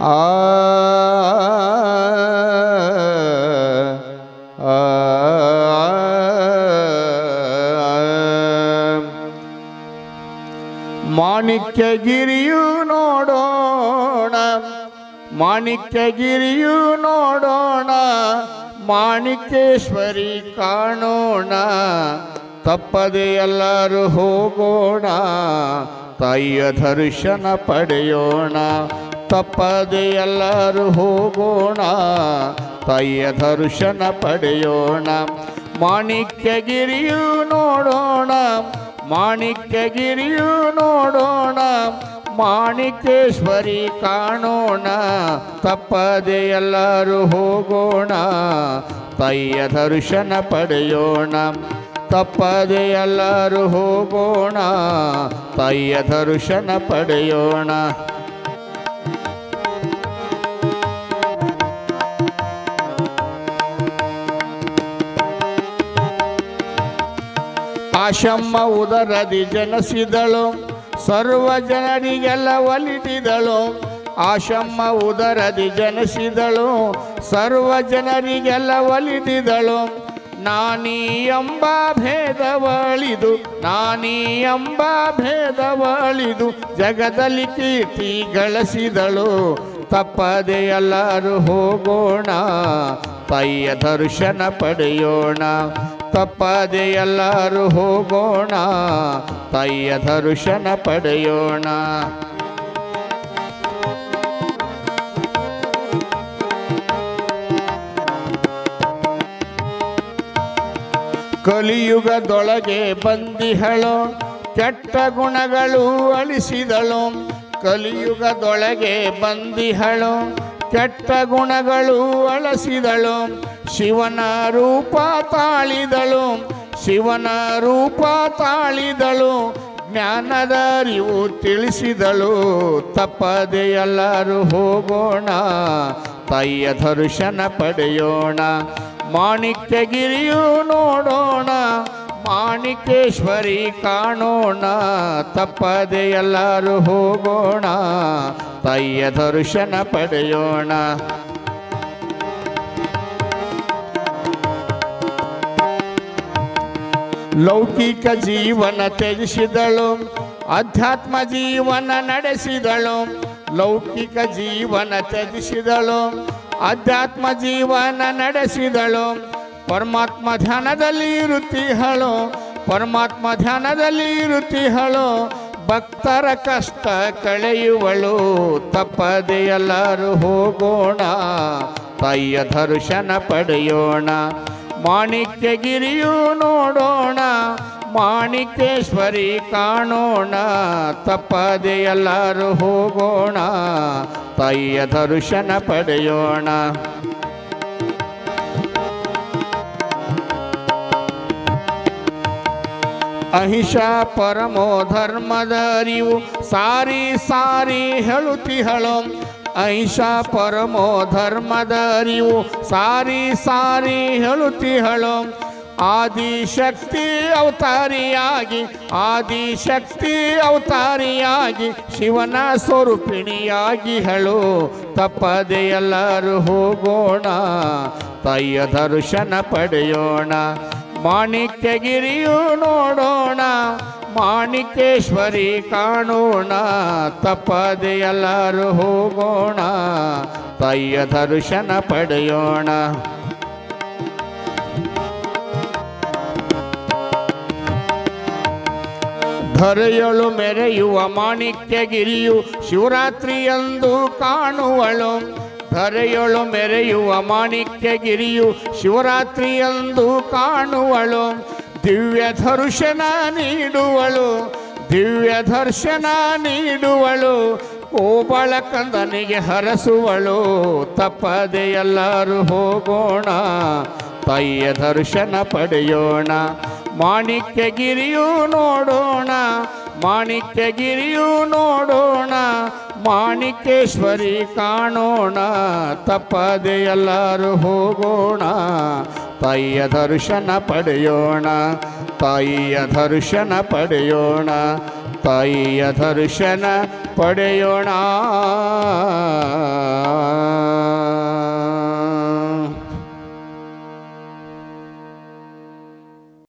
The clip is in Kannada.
ಆ ಆ, ಮಾಣಿಕ್ಯಗಿರಿಯು ನೋಡೋಣ ಮಾಣಿಕ್ಯಗಿರಿಯು ನೋಡೋಣ ಮಾಣಿಕೇಶ್ವರಿ ಕಾಣೋಣ ತಪ್ಪದೆ ಎಲ್ಲರೂ ಹೋಗೋಣ ತಾಯಿಯ ದರ್ಶನ ಪಡೆಯೋಣ ತಪ್ಪದೆ ಎಲ್ಲರೂ ಹೋಗೋಣ, ತಾಯಿಯ ದರ್ಶನ ಪಡೆಯೋಣ. ಮಾಣಿಕ್ಯಗಿರಿಯು ನೋಡೋಣ ಮಾಣಿಕ್ಯಗಿರಿಯು ನೋಡೋಣ, ಮಾಣಿಕೇಶ್ವರಿ ಕಾಣೋಣ. ತಪ್ಪದೆ ಎಲ್ಲರೂ ಹೋಗೋಣ, ತಾಯಿಯ ದರ್ಶನ ಪಡೆಯೋಣ. ತಪ್ಪದೆ ಎಲ್ಲರೂ ಹೋಗೋಣ, ತಾಯಿಯ ದರ್ಶನ ಪಡೆಯೋಣ. ಆಶಮ್ಮ ಉದರದಿ ಜನಿಸಿದಳು, ಸರ್ವ ಜನರಿಗೆಲ್ಲ ಒಲಿದಿದಳು ಆಶಮ್ಮ ಉದರದಿ ಜನಿಸಿದಳು, ಸರ್ವ ಜನರಿಗೆಲ್ಲ ಒಲಿದಿದಳು ನಾನೀ ಎಂಬ ಭೇದವಳಿದು, ನಾನೀ ಎಂಬ ಭೇದವಳಿದು, ಜಗದಲ್ಲಿ ಕೀರ್ತಿ ಗಳಿಸಿದಳು. ತಪ್ಪದೆ ಎಲ್ಲರೂ ಹೋಗೋಣ ತಾಯಿಯ ದರ್ಶನ ಪಡೆಯೋಣ. ತಪ್ಪದೆ ಎಲ್ಲರೂ ಹೋಗೋಣ ತಾಯಿಯ ದರ್ಶನ ಪಡೆಯೋಣ. ಕಲಿಯುಗದೊಳಗೆ ಬಂದಿಹಳು ಕೆಟ್ಟ ಗುಣಗಳು ಅಳಿಸಿದಳು. ಕಲಿಯುಗದೊಳಗೆ ಬಂದಿಹಳು. ಕೆಟ್ಟ ಗುಣಗಳು ಅಳಸಿದಳು. ಶಿವನ ರೂಪ ತಾಳಿದಳು. ಶಿವನ ರೂಪ ತಾಳಿದಳು. ಜ್ಞಾನದ ಅರಿವು ತಿಳಿಸಿದಳು. ತಪ್ಪದೆ ಎಲ್ಲರೂ ಹೋಗೋಣ. ತಾಯಿಯ ದರ್ಶನ ಪಡೆಯೋಣ. ಮಾಣಿಕ್ಯಗಿರಿಯೂ ನೋಡೋಣ. ಮಾಣಿಕೇಶ್ವರಿ ಕಾಣೋಣ, ತಪ್ಪದೆ ಎಲ್ಲರೂ ಹೋಗೋಣ, ತಯ್ಯ ದರ್ಶನ ಪಡೆಯೋಣ. ಲೌಕಿಕ ಜೀವನ ತ್ಯಜಿಸಿದಳು ಅಧ್ಯಾತ್ಮ ಜೀವನ ನಡೆಸಿದಳು, ಲೌಕಿಕ ಜೀವನ ತ್ಯಜಿಸಿದಳು ಅಧ್ಯಾತ್ಮ ಜೀವನ ನಡೆಸಿದಳು. ಪರಮಾತ್ಮ ಧ್ಯಾನದಲ್ಲಿ ಇರುತ್ತಿಹಳು ಪರಮಾತ್ಮ ಧ್ಯಾನದಲ್ಲಿ ಇರುತ್ತಿಹಳು ಭಕ್ತರ ಕಷ್ಟ ಕಳೆಯುವಳು, ತಪ್ಪದೆ ಹೋಗೋಣ, ತಾಯಿಯ ದರ್ಶನ ಪಡೆಯೋಣ, ಮಾಣಿಕ್ಯಗಿರಿಯೂ ನೋಡೋಣ, ಮಾಣಿಕೇಶ್ವರಿ ಕಾಣೋಣ, ತಪ್ಪದೆ ಹೋಗೋಣ, ತಾಯಿಯ ದರ್ಶನ ಪಡೆಯೋಣ. ಅಹಿಂಸಾ ಪರಮೋ ಧರ್ಮದ ಅರಿವು. ಸಾರಿ ಸಾರಿ ಹೇಳುತ್ತಿಹಳು. ಅಹಿಂಸಾ ಪರಮೋ ಧರ್ಮದ ಅರಿವು. ಸಾರಿ ಸಾರಿ ಹೇಳುತ್ತಿಹಳು. ಆದಿಶಕ್ತಿ ಅವತಾರಿಯಾಗಿ ಆದಿಶಕ್ತಿ ಅವತಾರಿಯಾಗಿ, ಶಿವನ ಸ್ವರೂಪಿಣಿಯಾಗಿ ಹೇಳು. ತಪ್ಪದೆ ಎಲ್ಲರೂ ಹೋಗೋಣ. ತಾಯಿಯ ದರ್ಶನ ಪಡೆಯೋಣ. ಮಾಣಿಕ್ಯಗಿರಿಯು ನೋಡೋಣ, ಮಾಣಿಕೇಶ್ವರಿ ಕಾಣೋಣ ತಪ್ಪದೆ ಎಲ್ಲರೂ ಹೋಗೋಣ ತಾಯಿಯ ದರ್ಶನ ಪಡೆಯೋಣ. ಧರೆಯಳು ಮೆರೆಯುವ ಮಾಣಿಕ್ಯಗಿರಿಯು ಶಿವರಾತ್ರಿಯಂದು ಕಾಣುವಳು. ಧರೆಯೊಳು ಮೆರೆಯುವ ಮಾಣಿಕ್ಯಗಿರಿಯು ಶಿವರಾತ್ರಿಯಂದು ಕಾಣುವಳು. ದಿವ್ಯ ದರ್ಶನ ನೀಡುವಳು. ದಿವ್ಯ ದರ್ಶನ ನೀಡುವಳು. ಕೋಬಳ ಕಂದನಿಗೆ ಹರಸುವಳು. ತಪ್ಪದೆ ಎಲ್ಲರೂ ಹೋಗೋಣ. ತಾಯಿಯ ದರ್ಶನ ಪಡೆಯೋಣ. ಮಾಣಿಕ್ಯಗಿರಿಯು ನೋಡೋಣ ಮಾಣಿಕ್ಯಗಿರಿಯು ನೋಡೋಣ, ಮಾಣಿಕೇಶ್ವರಿ ಕಾಣೋಣ, ತಪ್ಪದೆ ಎಲ್ಲರೂ ಹೋಗೋಣ, ತಾಯಿಯ ದರ್ಶನ ಪಡೆಯೋಣ, ತಾಯಿಯ ದರ್ಶನ ಪಡೆಯೋಣ, ತಾಯಿಯ ದರ್ಶನ ಪಡೆಯೋಣ.